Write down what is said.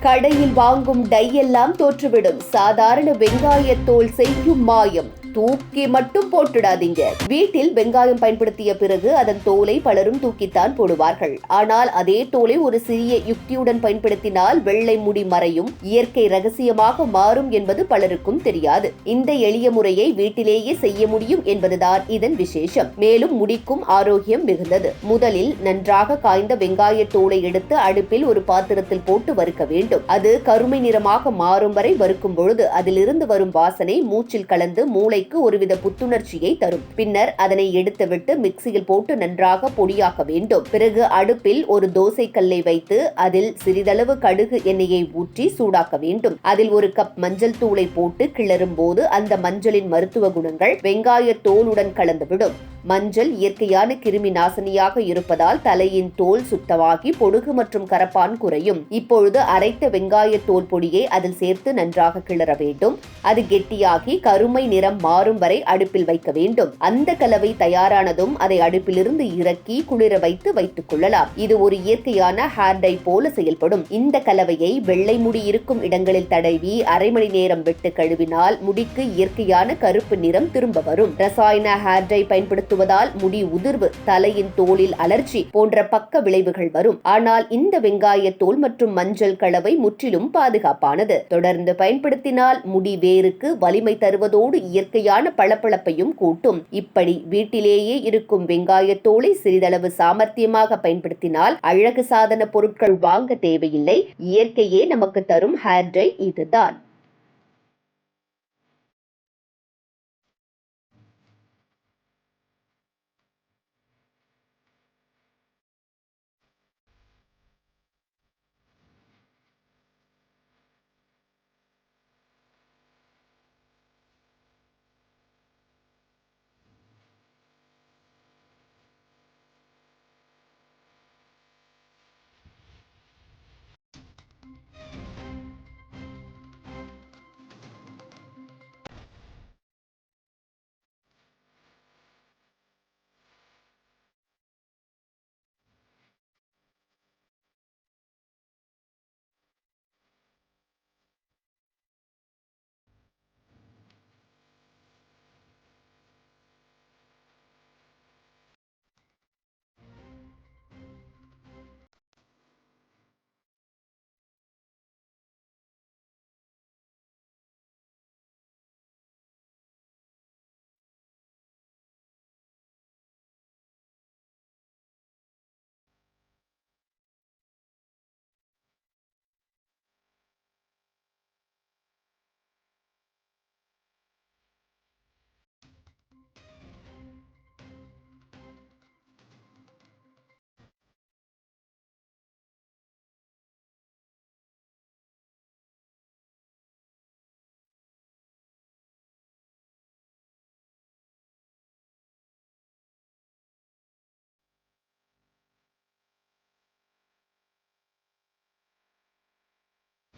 கடையில் வாங்கும் டை எல்லாம் தோற்றுவிடும். சாதாரண வெங்காயத்தோல் செய்யும் மாயம். தூக்கி மட்டும் போட்டுடாதீங்க. வீட்டில் வெங்காயம் பயன்படுத்திய பிறகு அதன் தோலை பலரும் தூக்கித்தான் போடுவார்கள். ஆனால் அதே தோலை ஒரு சிறிய யுக்தியுடன் பயன்படுத்தினால் வெள்ளை முடி மறையும் இயற்கை ரகசியமாக மாறும் என்பது பலருக்கும் தெரியாது. இந்த எளிய முறையை வீட்டிலேயே செய்ய முடியும் என்பதுதான் இதன் விசேஷம். மேலும் முடிக்கும் ஆரோக்கியம் மிகுந்தது. முதலில் நன்றாக காய்ந்த வெங்காய தோலை எடுத்து அடுப்பில் ஒரு பாத்திரத்தில் போட்டு வறுக்க வேண்டும். அது கருமை நிறமாக மாறும் வரை வறுக்கும் பொழுது அதிலிருந்து வரும் வாசனை மூச்சில் கலந்து மூளை மூளைக்கு ஒருவித புத்துணர்ச்சியை தரும். பின்னர் அதனை எடுத்துவிட்டு மிக்சியில் போட்டு நன்றாக பொடியாக்க வேண்டும். பிறகு அடுப்பில் ஒரு தோசை கல்லை வைத்து அதில் சிறிதளவு கடுகு எண்ணெயை ஊற்றி சூடாக்க வேண்டும். அதில் ஒரு கப் மஞ்சள் தூளை போட்டு கிளறும் போது அந்த மஞ்சளின் மருத்துவ குணங்கள் வெங்காய தோலுடன் கலந்துவிடும். மஞ்சள் இயற்கையான கிருமி நாசினியாக இருப்பதால் தலையின் தோல் சுத்தமாகி பொடுகு மற்றும் கரப்பான் குறையும். இப்பொழுது அரைத்த வெங்காய தோல் பொடியை அதில் சேர்த்து நன்றாக கிளற வேண்டும். அது கெட்டியாகி கருமை நிறம் மாறும் வரை அடுப்பில் வைக்க வேண்டும். அந்த கலவை தயாரானதும் அதை அடுப்பிலிருந்து இறக்கி குளிர வைத்து வைத்துக் கொள்ளலாம். இது ஒரு இயற்கையான ஹேர் டை போல செயல்படும். இந்த கலவையை வெள்ளை முடி இருக்கும் இடங்களில் தடவி அரை மணி நேரம் விட்டு கழுவினால் முடிக்கு இயற்கையான கருப்பு நிறம் திரும்ப வரும். ரசாயன ஹேர் டை பயன்படுத்துவதால் முடி உதிர்வு தலையின் தோலில் அலர்ஜி போன்ற பக்க விளைவுகள் வரும். ஆனால் இந்த வெங்காய தோல் மற்றும் மஞ்சள் கலவை முற்றிலும் பாதுகாப்பானது. தொடர்ந்து பயன்படுத்தினால் முடி வேருக்கு வலிமை தருவதோடு இயற்கை இயற்கையான பளபளப்பையும் கூட்டும். இப்படி வீட்டிலேயே இருக்கும் வெங்காயத்தோலை சிறிதளவு சாமர்த்தியமாக பயன்படுத்தினால் அழகு சாதன பொருட்கள் வாங்க தேவையில்லை. இயற்கையே நமக்கு தரும் ஹேர் டை இதுதான்.